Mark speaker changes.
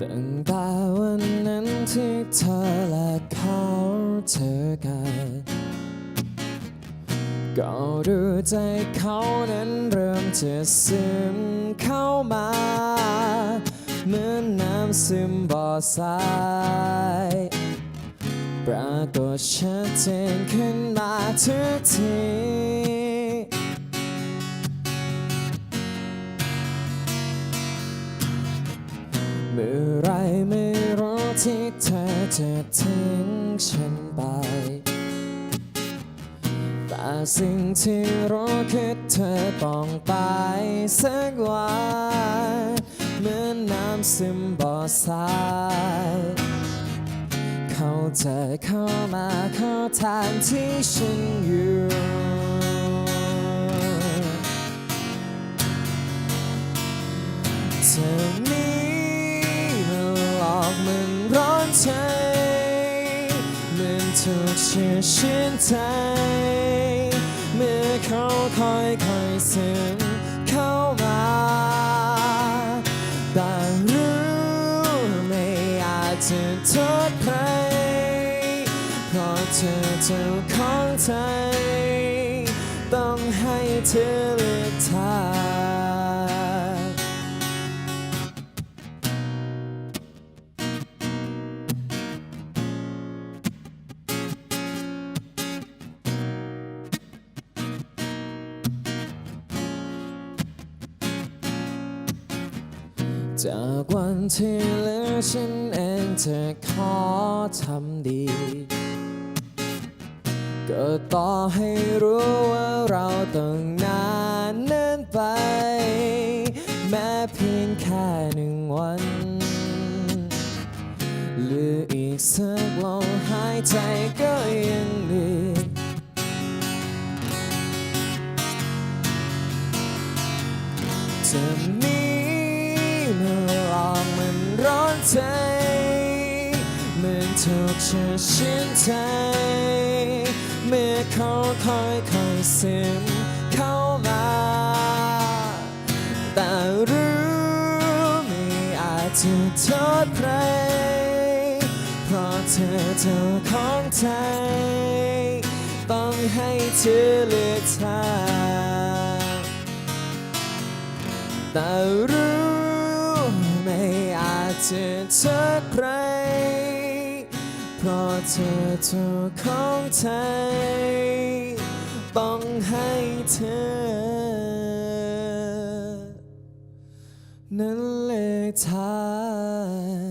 Speaker 1: ตั้งแต่วันนั้นที่เธอและเขาเจอกัน ก็ดูใจเขานั้นเริ่มจะซึมเข้ามา เหมือนน้ำซึมบ่อทรายปรากฏชัดเจนขึ้นมาทุกที มื่อไรไม่รู้ที่เธอจะทิ้งฉันไป แต่สิ่งที่รู้คือเธอต้องไปสักวันเหมือนน้ำซึมบ่อทรายเขาจะเข้ามาเข้าทางที่ฉันอยู่เธอนี้ ร้อนใจเหมือนถูกเชื่อชื่นใจเมื่อเขาค่อยค่อยซึมเข้ามาแต่รู้ไม่อาจจะโทษใครเพราะเธอเจ้าของใจ ต้องให้เธอเลือกทาง จากวันที่เหลือฉันเองจะขอทำดี ก็ต่อให้รู้ว่าเราต้องนานเนินไป แม้เพียงแค่หนึ่งวันหลืออีกสักลมหายใจก็ยังดีจะมี เมื่อลองมันร้อนใจเหมือนถูกเชื่อชื่นใจ เมื่อเขาค่อยค่อยซึมเข้ามา แต่รู้ไม่อาจจะโทษใคร เพราะเธอเจ้าของใจ ต้องให้เธอเลือกทางแต่รู้ อาจจะเธอใคร เพราะเธอเธอของใจต้องให้เธอ นั้นเลยทาง